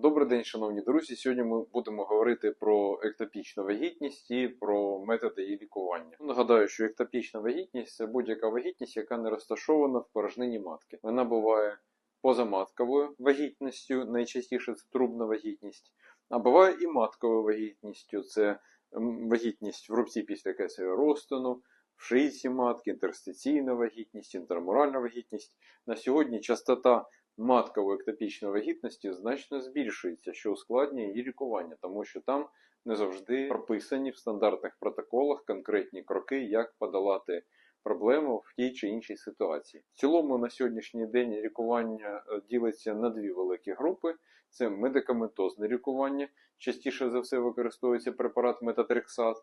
Добрий день, шановні друзі. Сьогодні ми будемо говорити про ектопічну вагітність і про методи її лікування. Нагадаю, що ектопічна вагітність це будь-яка вагітність, яка не розташована в порожнині матки. Вона буває позаматковою вагітністю, найчастіше це трубна вагітність, а буває і матковою вагітністю. Це вагітність в рубці після кесаря розтину, в шийці матки, інтерстиційна вагітність, інтрамуральна вагітність. На сьогодні частота маткової ектопічної вагітності значно збільшується, що ускладнює її лікування, тому що там не завжди прописані в стандартних протоколах конкретні кроки, як подолати проблему в тій чи іншій ситуації. В цілому на сьогоднішній день лікування е, ділиться на дві великі групи: це медикаментозне лікування. Частіше за все використовується препарат метатрексат.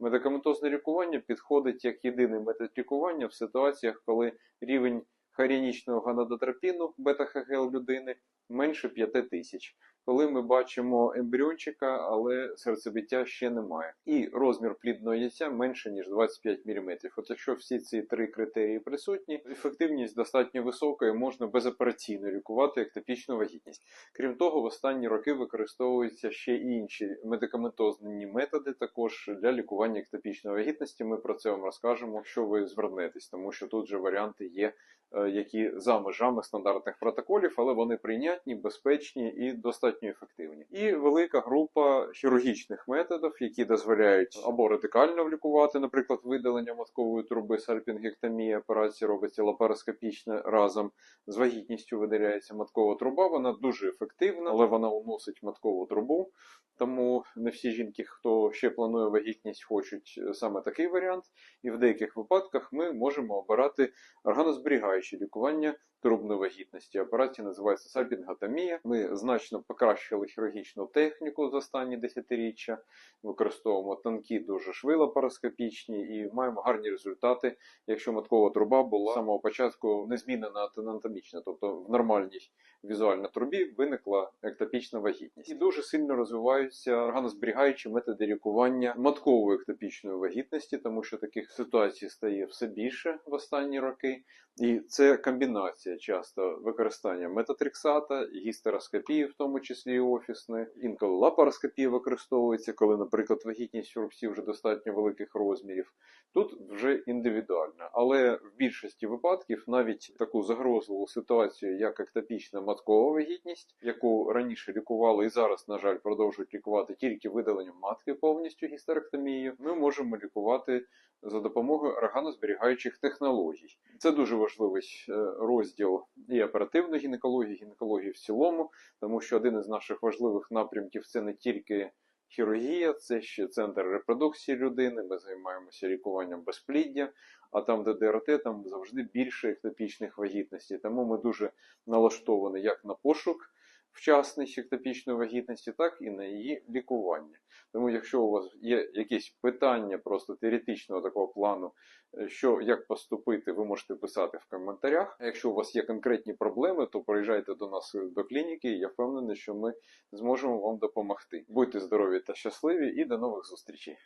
Медикаментозне лікування підходить як єдиний метод лікування в ситуаціях, коли рівень харінічного гонадотропіну бета-ХГЛ людини менше 5 тисяч. Коли ми бачимо ембріончика, але серцебиття ще немає. І розмір плідного яйця менше, ніж 25 мм. От якщо всі ці три критерії присутні, ефективність достатньо висока і можна безопераційно лікувати ектопічну вагітність. Крім того, в останні роки використовуються ще інші медикаментозні методи також для лікування ектопічної вагітності. Ми про це вам розкажемо, якщо ви звернетесь, тому що тут же варіанти є е, які за межами стандартних протоколів, але вони прийнятні, безпечні і достатньо ефективні. І велика група хірургічних методів, які дозволяють або радикально лікувати, наприклад, видалення маткової труби, сальпінгектомія, операція робиться лапароскопічно разом з вагітністю видаляється маткова труба. Вона дуже ефективна, але вона уносить маткову трубу. Тому не всі жінки, хто ще планує вагітність, хочуть саме такий варіант. І в деяких випадках ми можемо обирати органозберігаюче лікування трубної вагітності. Операція називається сальпінготомія. Ми значно покращили хірургічну техніку за останні десятиріччя, використовуємо тонкі дуже шви лапароскопічні і маємо гарні результати, якщо маткова труба була з самого початку не змінена анатомічно, тобто в нормальній візуальній трубі виникла ектопічна вагітність. І дуже сильно розвиваються органозберігаючі методи лікування маткової ектопічної вагітності, тому що таких ситуацій стає все більше в останні роки. І це комбінація часто використання метатрексата, гістероскопії, в тому числі і офісної. Інколи лапароскопія використовується, коли, наприклад, вагітність в вже достатньо великих розмірів. Тут вже індивідуально, але в більшості випадків навіть таку загрозливу ситуацію, як ектопічна маткова вагітність, яку раніше лікували і зараз, на жаль, продовжують лікувати тільки видаленням матки повністю гістеректомією, ми можемо лікувати за допомогою органозберігаючих технологій. Це дуже важливий е, розділ і оперативної гінекології, гінекології в цілому, тому що один із наших важливих напрямків це не тільки хірургія, це ще центр репродукції людини. Ми займаємося лікуванням безпліддя. А там, де ДРТ, там завжди більше ектопічних вагітностей. Тому ми дуже налаштовані як на пошук вчасної ектопічної вагітності, так і на її лікування. Тому, якщо у вас є якісь питання просто теоретичного такого плану, е, що як поступити, ви можете писати в коментарях. А якщо у вас є конкретні проблеми, то приїжджайте до нас до клініки, і я впевнений, що ми зможемо вам допомогти. Будьте здорові та щасливі, і до нових зустрічей!